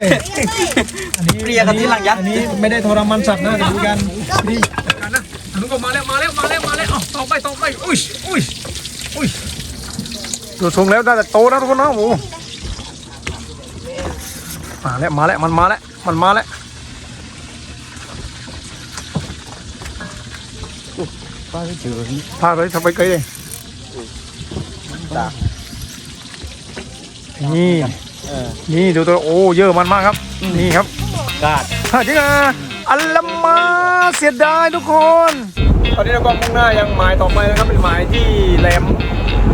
อันนี้เปรียกันที่หลังยัดอันนี้ไม่ได้ทรมานสัตว์นะเดี๋ยวดูกันนี่กันนะอันนู้นก็มาแล้วมาแล้วมาแล้วมาแล้วเอาต่อไปต่อไปอุ้ยอุ้ยอุ้ยดูทรงแล้วน่าจะโตนะทุกคนนะโอ้โหมาแล้วมาแล้วมันมาแล้วมันมาแล้วพาไปเจอพาไปทำไปไกลเลยนี่ นี่ดูตัวโอ้เยอะมันมากครับ นี่ครับกาดฮะจริงอะอัลลมาเสียดายทุกคน ตอนนี้เราก็มุ่งหน้ายังหมายต่อไปนะครับเป็นหมายที่แหลม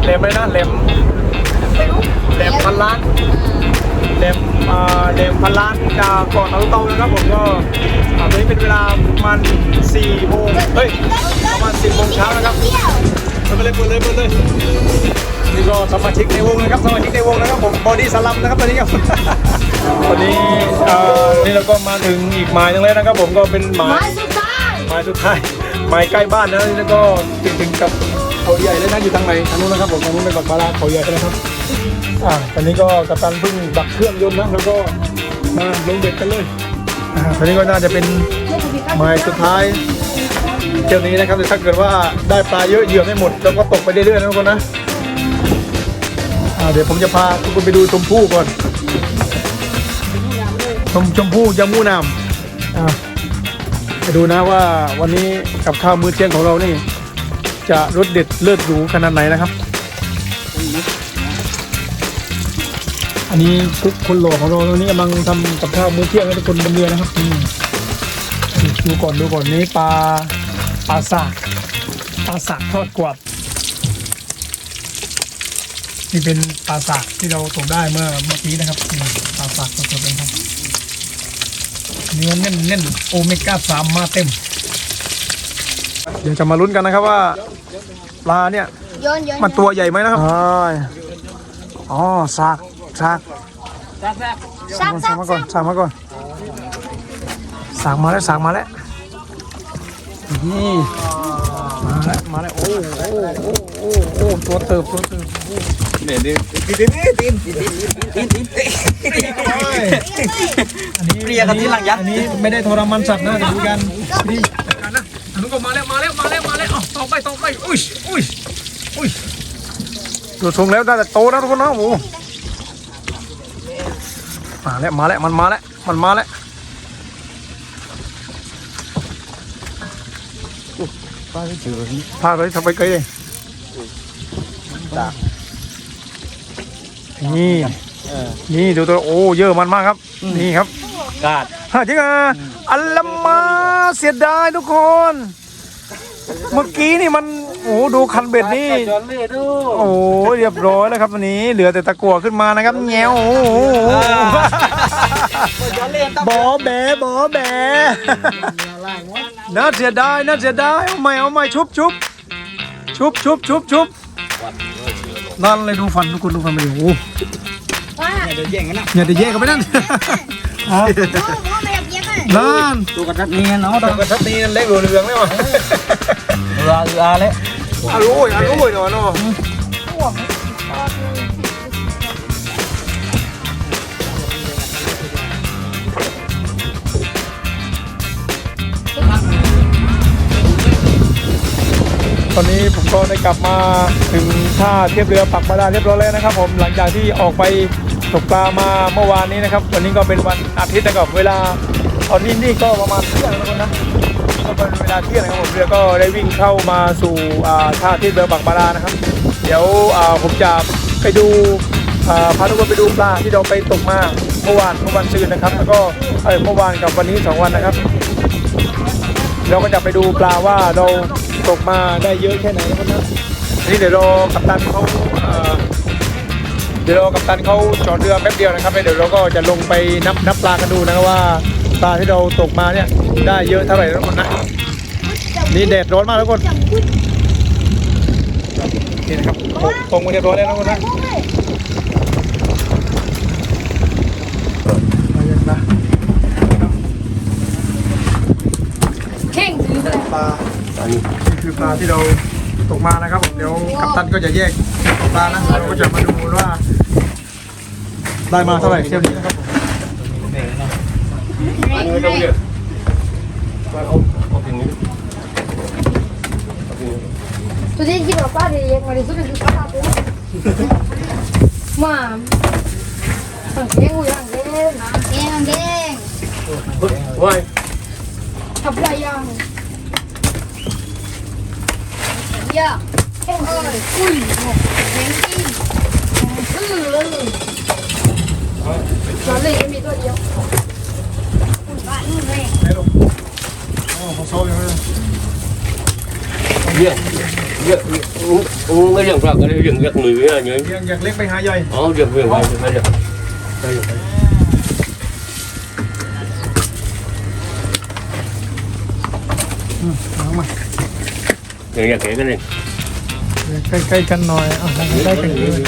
แหลมเลยนะแหลมแหลมพันล้านแหลมอ่าแหลมพันล้านจากเกาะเตาเตานะครับผมก็อ่าตอนนี้เป็นเวลาประมาณ4โมงเฮ้ยประมาณ10โมงเช้านะครับเปิดเลยเปิดเลยเปิดเลย นี่ก็สมาชิกในวงนะครับสมาชิกในวงนะครับผมบอดี้สลัมนะครับตอนนี้ครับ ตอนนี้เอ่อนี่เราก็มาถึงอีกหมายหนึงแล้วนะครับ ผมก็เป็นหมายไม้สุดท้ายหมายสุดท้ายหมายใกล้บ้านนะนี่แล้วก็ถึงถึงกับเขาใหญ่เลยนะอยู่ทางไหนทางนู้นนะครับผมทางนู้นเป็นบักบาราเขาใหญ่นะครับอ่าตอนนี้ก็กัปตันเพิ่งดักเครื่องยนต์นะแล้วก็มาลงเบ็ดกันเลยอ่าตอนนี้ก็น่าจะเป็นหมายสุดท้าย เที่ยวนี้นะครับแต่ถ้าเกิดว่าได้ปลาเยอะเหยื่อไม่หมดเราก็ตกไปเรื่อยๆนะทุกคนนะ อ่าเดี๋ยวผมจะพาทุกคนไปดูชมพู่ก่อน ชมชมพู่ยามูนามอ่าไปดูนะว่าวันนี้กับข้าวมื้อเที่ยงของเรานี่ จะรสเด็ดเลิศหรูขนาดไหนนะครับ อันนี้คุกคนหล่อของเราตอนนี้กำลังทำกับข้าวมื้อเที่ยงให้ทุกคนบนเรือนะครับดูก่อนดูก่อนนี้ปลาปลาสากปลาสากทอดกรอบ นี่เป็นปลาสากที่เราตกได้เมื่อเมื่อกี้นะครับนี่ปลาสากสดๆเลยครับเนื้อแน่นๆโอเมก้าสามมาเต็ม เดี๋ยวจะมาลุ้นกันนะครับว่าปลาเนี่ยโยนโยนมันตัวใหญ่ไหมนะครับอ๋อสากสากซักสาซักกมาก่อนสากมาก่อนสากมาแล้วสากมาแล้วนี่มาแล้วมาแล้วโอ้โอ้โอ้โอ้โอ้ตัวเติบตัวเติบ เดี๋ยดินตีนตีนตีนตีนตีนอันนี้เปรียกันที่หลังยัดอันนี้ไม่ได้ทรมานสัตว์นะเดี๋ยวดูกันนี่กันนะอันนู้นก็มาแล้วมาแล้วมาแล้วมาแล้วเอาต่อไปต่อไปอุ้ยอุ้ยอุ้ยดูทรงแล้วน่าจะโตนะทุกคนนะโอ้โหมาแล้วมาแล้วมันมาแล้วมันมาแล้วพาไปเจอพาไปทำไปไกลเลย นี่นี่ดูตัวโอ้เยอะมันมากครับ นี่ครับกาดฮะจริงอะอัลลมาเสียดายทุกคน เมื่อกี้นี่มันโอ้ดูคันเบ็ดนี่จอนเลือดดูโอ้เรียบร้อยแล้วครับวันนี้เหลือแต่ตะกั่วขึ้นมานะครับแง้วโอ้โหจอนเลือดบอแบะบอแบะน่าเสียดายน่าเสียดายเอาใหม่เอาใหม่ชุบชุบชุบชุบชุบชุบ นั่นเลยดูฟันทุกคนดูฟันไปดิโอ้ว่า เดี๋ยวแย่งกันนะอย่าได้แยกกันไปนั่นพ่อพ่อไม่อยากเย็บเลยนั่นตัวกระทัดเนียนเนาะตกกระทัดนี้เล็กเหลืองๆเลยวะ เรือเรือเลยอร่อยอร่อยเนาะเนาะ ตอนนี้ผมก็ได้กลับมาถึงท่าเทียบเรือปักบาดาเรียบร้อยแล้วนะครับ ผมหลังจากที่ออกไปตกปลามาเมื่อวานนี้นะครับ วันนี้ก็เป็นวันอาทิตย์นะครับเวลาตอนนี้นี่ก็ประมาณเที่ยงแล้วนะก็เป็นเวลาเที่ยงนะครับผมเรือก็ได้วิ่งเข้ามาสู่ท่าเทียบเรือปักบาดานะครับ เดี๋ยวผมจะไปดูพาทุกคนไปดูปลาที่เราไปตกมาเมื่อวานเมื่อวันซืนนะครับ แล้วก็เอ้ยเมื่อวานกับวันนี้สองวันนะครับ เราก็จะไปดูปลาว่าเรา ตกมาได้เยอะแค่ไหนนะครับนะนี่เดี๋ยวรอกัปตันเขาเดี๋ยวรอกัปตันเขาจอดเรือแป๊บเดียวนะครับแล้วเดี๋ยวเราก็จะลงไปนับนับปลากันดูนะครับว่าปลาที่เราตกมาเนี่ยได้เยอะเท่าไหร่ทุกคนนะนี่แดดร้อนมากทุกคนนี่นะครับตกตรงมาเรียบร้อยแล้วนะทุกคนนะมาอย่า งนะเข่งถือไปเลยปลานี่คือปลาที่เราตกมานะครับผมเดี๋ยวกัปตันก็จะแยกปลานะเราก็จะมาดูว่า ได้มาเท่าไหร่เที่ยวนี้นะครับผมเนื้อตรงเดียวเอาเอาถึงนี้เอาถึงนี้ตัวที่ที่บอกว่าเดี๋ยวยังมาดิสุดคือข้าวตัวมาสั่งเลี้ยงกูอย่างเด้งเด้งเด้งว้ายทำไรยังยาเอ้ยอุ้ยแข็งจริงอือ เลยตอนเลยมีตัวเดียวบ้านนู่นเลยไหนลูกโอ้เขาโซ่ยังไงเรื่องเรื่องไม่เรื่องพระก็เรื่องเรื่องมืออะไรเงี้ยยังอยากเล็กไปหาใหญ่อ๋อเรื่องเรื่องอะไรไม่เรื่องไม่เรื่องเอามาเรื่องอย่างแก่กันเลยใกล้ใกล้ๆกันหน่อยอะใกล้ๆกันเลย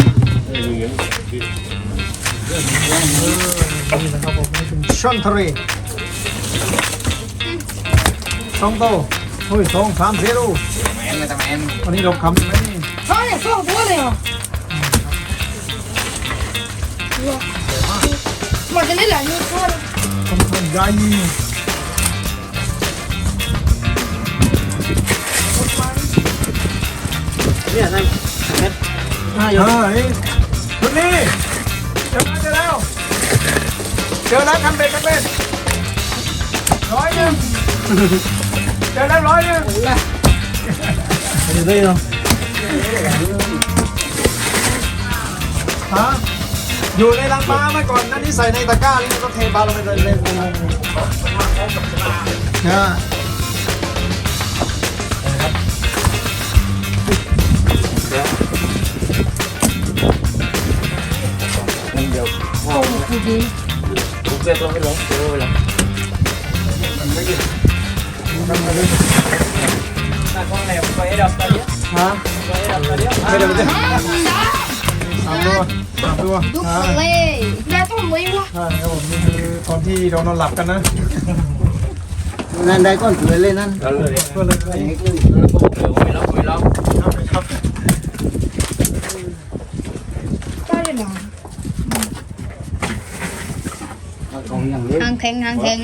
นี่นะครับผมนี่เป็นช่อนทะเลสองโตเฮ้ยสองสามเซโร่แมนเลยตาแมนวันนี้เราคำใช่ไหมนี่ใช่สองตัวเลยเหรอมันจะได้หลายนิ้วตัวค่อนข้างใหญ่ เนี่ยนั่นห้าเฮ้ยชุดนี้เจอแล้วเจอแล้วเจอแล้วคันเบ็ดคันเบ็ดร้อยหนึ่งเจอแล้วร้อยหนึ่งอยู่ได้เนาะฮะอยู่ในรังปลาเมื่อก่อนนั่นที่ใส่ในตะกร้านี่ก็เทปลาลงไปเลยเลยเนี่ย ผมเรียกตัวให้ร้องเจอเวลาฮะไม่ได้ไม่ได้สามตัวสามตัวดูใช่เลยแม่ต้องเลยวะใช่ครับผมนี่คือตอนที่เรานอนหลับกันนะนั่นได้ก้อนถือเลยนั่นนั่นเลยก็เลยนั่นก็เดี๋ยวไม่รับไม่รับครับ ได้เลยนะของ อย่างนี้ทางแข็งทางแข็ง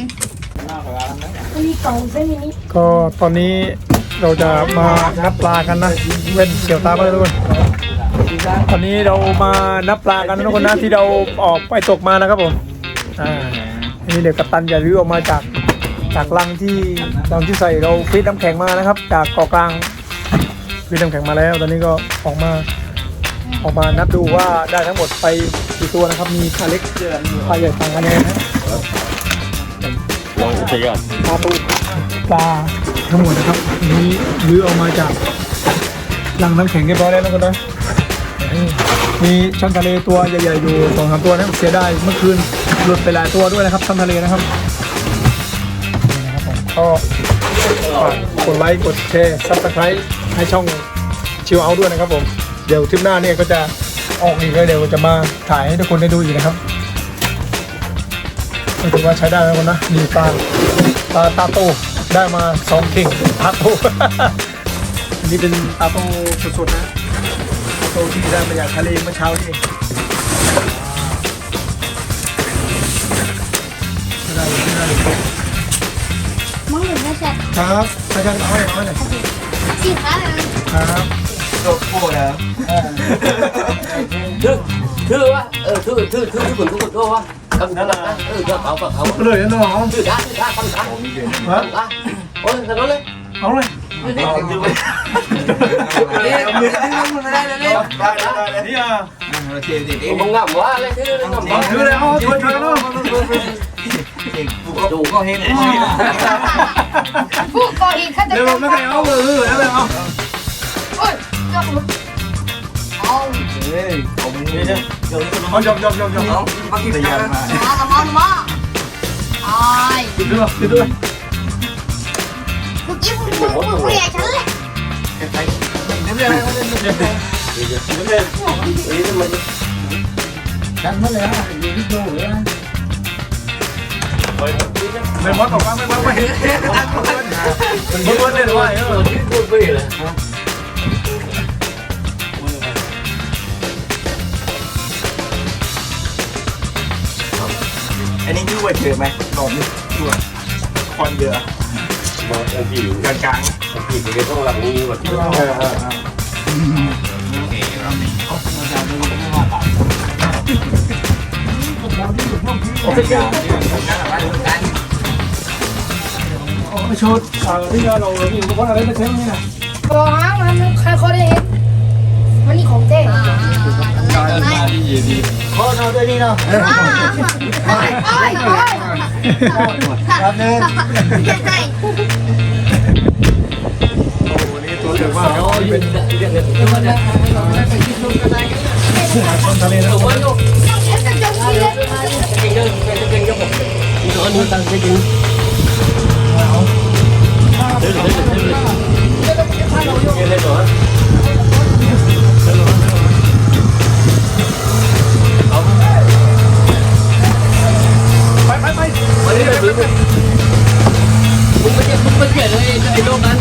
มีเก่าเส้นนี้ก็ตอนนี้เราจะมานับปลากันนะเว้นเฉียวตามาเลยทุกคนตอนนี้เรามานับปลากันนะทุกคนนะที่เราออกไปตกมานะครับผมอ่าอันนี้เดี๋ยวกัปตันจะรื้อออกมาจากจากลังที่ลังที่ใส่เราฟีดน้ำแข็งมานะครับ จากเกาะกลางฟีดน้ำแข็งมาแล้ว ตอนนี้ก็ออกมาออกมานับดูว่าได้ทั้งหมดไปกี่ตัวนะครับ มีปลาเล็กปลาใหญ่ต่างกันยังไงนะ ลองใช้ยอดปลาตูปลาทั้งหมดนะครับอันนี้รื้อออกมาจากลังน้ำแข็งเรียบร้อยแล้วนะคุณนะมีช่อนทะเลตัวใหญ่ๆอยู่สองสามตัวนะเสียดายเมื่อคืนหลุดไปหลายตัวด้วยนะครับช่อนทะเลนะครับนี่นะครับก็กดไลค์กดแชร์ซับสไครต์ให้ช่องชิวเอาด้วยนะครับผม เดี๋ยวทริปหน้าเนี่ยก็จะออกอีกเลยเดี๋ยวจะมาถ่ายให้ทุกคนได้ดูอีกนะครับ ถือว่าใช้ได้แล้วคนนะมีปลาปลาตาโตได้มาสองเข่งตาโตอันนี้เป็นตาโตสดๆนะตาโตที่ได้มาจากทะเลเมื่อเช้านี่องไม่ได้ไม่ได้มึงหนึ่งไม่ใช่ครับใช่ใช่เอาเลยเอาเลยสี่ขาเลยครับโตโก้แล้วถือถือว่าเออถือถือถือถือคนทุกคนก็ว่า นั้นนะเออเขาเขาเขาเลยนะน้องถือได้ถือได้คำนั้นฮะอะโอ้ยทำเลยเอาเลยนี่ไม่ได้เลยเลยนี่อะโอเคดีดีมึงงามว่าเลยถือเลยงามว่าถือเลยเอาช่วยช่วยกันเนาะดูก็เห็นผู้ก่อเหตุฆาตกรเร็วรมไม่ใครเอาเลยเอาเลยเอาโอ้ยยกมือเอาเฮ้ยผมเนี่ยเดี๋ยวเอายกยกยกยกน้องมาที่ระยะมามาละมาละมาตายติดด้วยติดด้วยเมื่อกี้มึงมึงมึงเรียกฉันเลยเรื่อยๆเรื่อยๆดันมาเลยอะอยู่ที่โจ้เลยนะไม่มดออกมาไม่มดไม่มันมดเลยหรือว่าเออพูดไปเลย อันนี้ยืดไว้เจอไหมหลอมตัวคอนเรือมาอันที่อยู่กลางกลางอันที่อยู่ในห้องหลังนี้ว่าเออเออเออโอเคยาวนี่ผมน่ารักกันไม่ชุดเออที่เราเราอยู่ตรงอะไรนะเชฟนี่นะรอฮะมันใครเขาได้เห็นมันนี่ของเจ๊ขอเอาด้วยนี่เนาะโอ้ยโอ้ยโอ้ยครับนึงตัวเดือดมากครับเป็นเรื่องเรื่องคนทะเลนะจะจบทีเลยจริงเรื่องจริงเรื่องผมนี่ตัวนี้ตั้งจ ริงเดี๋ยวเดี๋ยวเดี๋ยวเดี๋ยวเดี๋ยวเล่นหรอไปไป วันนี้แบบนี้มึงไม่ใช่มึงไม่ใช่เลยไอ้โลกนั้น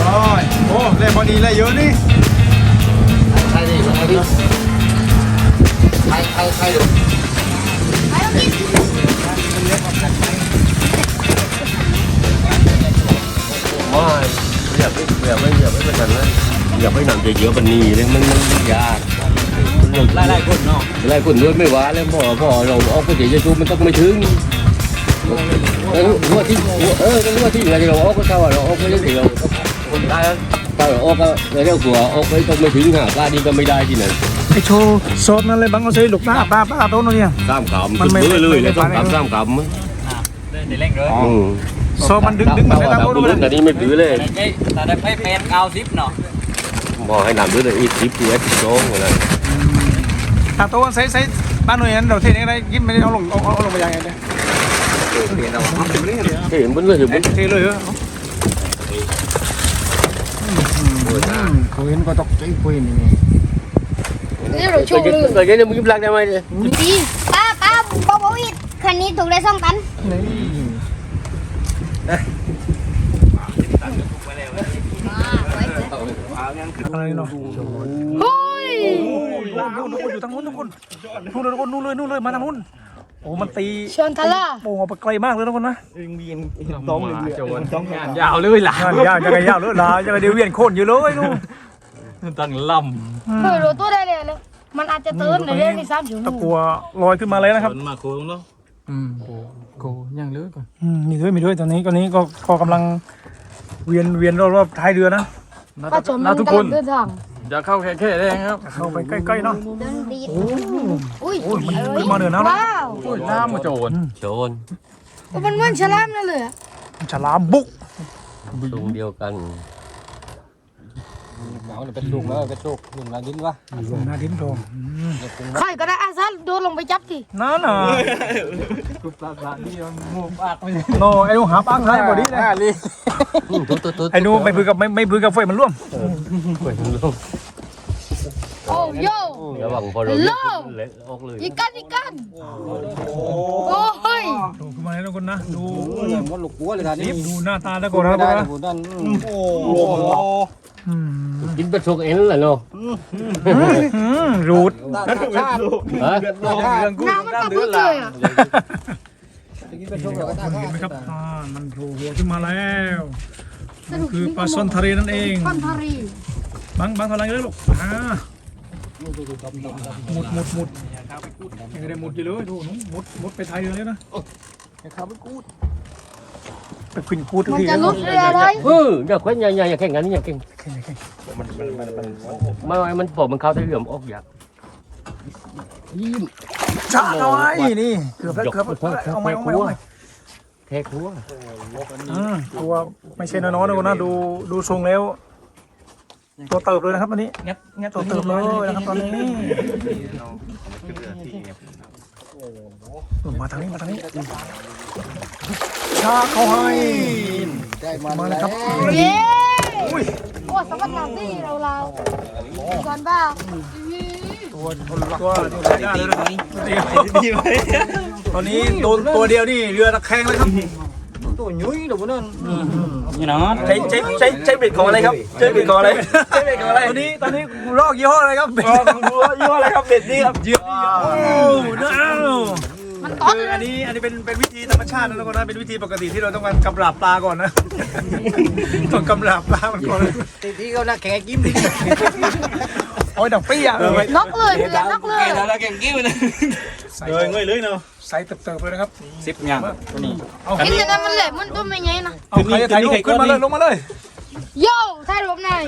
โอ้ยโอ้เล่นพอดีเลยเยอะนี่ใครดิใครดิใครใครใครดิไปแล้วกินไม่อย่าไปอย่าไปอย่าไปแบบนั้นอย่าไปหนังเยอะๆมันนี่เลยมันมันยาก ไล่ไล่คนเนาะไล่คนด้วยไม่ว่าแล้วพอพ่อเราเอาไปเดี๋ยวจะดูมันต้องไม่ถึงเออหัวที่เออหัวที่อะไรเราเอาก็เท่าเราเอาไปเดียวคนได้ถ้าเราเอาก็เรียกตัวเอาไปต้องไม่ถึงหาป้าดีก็ไม่ได้ที่นั่นไอโชว์โซดนั่นเลยบังเอาใช้ลูกหน้าป้าป้าโต๊ะนู่นเนี่ยสามขำมันไม่เลยเลยเลยไม่สามขำสามขำอืมโซมันดึงดึงมาได้แล้วโต๊ะนู่นแต่นี้ไม่ถือเลยแต่ได้ไปเป็นเก้าสิบเนาะบอกให้นำด้วยเลยอีทิปตัวเอสโซ่เหมือนกัน ถาโต๊ะใช้ใช้บ้านหน่วยนั้นเราเทนี้ได้ยิ้มไม่ได้เอาลงเอาเอาลงไปยังไงเนี่ยเห็นบนเลยเห็นบนเทเลยเหรอเขาเห็นก็ตกใจคุยนี่นี่เราโชว์เลยเกิดยังมึงยิ้มรักได้ไหมเนี่ยดีป้าป้าป้าบอกอีกคันนี้ถูกได้สองตัน อะไรเนาะเฮ้ยนู่นนู่นอยู่ทางนู้นทุกคนนู่นเลยทุกคนนู่นเลยนู่นเลยมาทางนู้นโอ้มันตีเชิญทะเลาะโป่งออกไปไกลมากเลยทุกคนนะต้องเรือต้องงานยาวเลยล่ะงานยากยังไงยากเลยล่ะยังไงเดี๋ยวเวียนโคนอยู่เลยนู่นตั้งลเฮ้ยรู้ตัวได้เลยเลยมันอาจจะตื่นในเรื่องที่สามชั่วโมตะงกัวลอยขึ้นมาเลยนะครับำมาคูงเนาะอืมโกยังเลือกก่อนอืมมีด้วยมีด้วยตอนนี้ตอนนี้ก็ก็กำลังเวียนเวียนรอบๆท้ายเรือนะ ป้าชมมันทุกกำคลันงเดินทางจะเข้าแค่แค่แรงครับเข้าไปใกล้ๆเนาะเดินดีดอุ้ยโอ้ยมันขึ้นมาเหนือน้ำแล้วว้าวน้ำมาโจรโจนมันเหมือนฉลามนั่นเลยอะฉลามบุกตรงเดียวกัน เอาเป็นลุงแล้วเป็นโชคลุงลาดินวะลงหน้าดินโดมใครก็ได้อาซาโดนลงไปจับทีนั่นน่ะกุปลาปลาที่มันมูปากไม่ใช่โนไอ้หนูหาปางท้ายบอดี้เลยลีตุ๊ดตุ๊ดตุ๊ดไอ้หนูไม่พือกับไม่ไม่พือกับไฟมันร่วมโอ้โย่ระวังพอเราเละออกเลยอีกกันอีกกันโอ้ยดูขึ้นมาเลยทุกคนนะดูมันลูกบัวเลยท่านรีนี่บดูหน้าตาแล้วก็นะได้นะผมนั่นโอ้โหอืม กินป็นโชคเอ็นแหละเนาะรูดชาติฮะเรื่องกูน้ำมันตะพุดเลยอะกินป็นโชคแล้วก็คุณเห็นไหมครับอ่ามันโผล่หัวขึ้นมาแล้วคือปลาซ่อนทะเลนั่นเองพันธรีบังบังพลังเลยลูกอ่าหมุดหมุดหมุดยังไม่ได้หมุดอยู่เลยดูหนูหมุดหมุดไปไทยเรือเลยนะข้าวไปกูด ไปขึ้นกูดทุกมันทีจะลุกเรือเลยเอออย่าแขวนอย่าอย่าอย่าแข่งกันอย่าแข่งแข่งแข่งไม่ไม่มันปอบมันเข้าได้เหลื่อมออกอยากยิ้มช้าหน่อยนี่เกือบแล้วเกือบแล้วเอาไหมเอาไหมเอาไหมแทกหัวอืมตัวไม่ใช่น้อยๆนะคุณนะดูดูทรงแล้ว ตัวเติบเลยนะครับตอนนี้งัดงัดตัวเติบเลยนะครับตอนนี้มาทางนี้มาทางนี้ ชาเขาให้ได้มามาเลยครับเย้อุ้ยโอ้สวัสดีที่เราเราก่อนเปล่าตัวตัวตัวใหญ่เลยนะครับดีไหมตอนนี้โดนตัวเดียวนี่เรือตะแคงเลยครับตัวยุ้ยเดี๋ยวนั่นนี่เนาะใช้ใช้ใช้ใช้เบ็ดของอะไรครับใช้เบ็ดของอะไรใช้เบ็ดของอะไรตอนนี้ตอนนี้ลอกยี่ห้ออะไรครับอ๋อของบัวยี่ห้ออะไรครับเบ็ดนี่ครับเยือกนี่โอ้เด้อมันต้น คืออันนี้อันนี้เป็นเป็นวิธีธรรมชาตินะทุกคนนะเป็นวิธีปกติที่เราต้องการกำราบปลาก่อนนะต้องกำราบปลามันก่อนที่เขาหน้าแข่งกิ้มดิโอ้ยดังปี้อะนกเลยเพื่อนนกเลยแล้วแข่งกิ้มนะเลยเงยเลยเนาะใส่เติบๆเลยนะครับสิบอย่างตัวนี้ เอาเห็นแต่นั้นมันเหล็กมันต้นไม่ไงนะเอาใครจะถ่ายรูปขึ้นมาเลยลงมาเลย โย่ถ่ายรูปหน่อย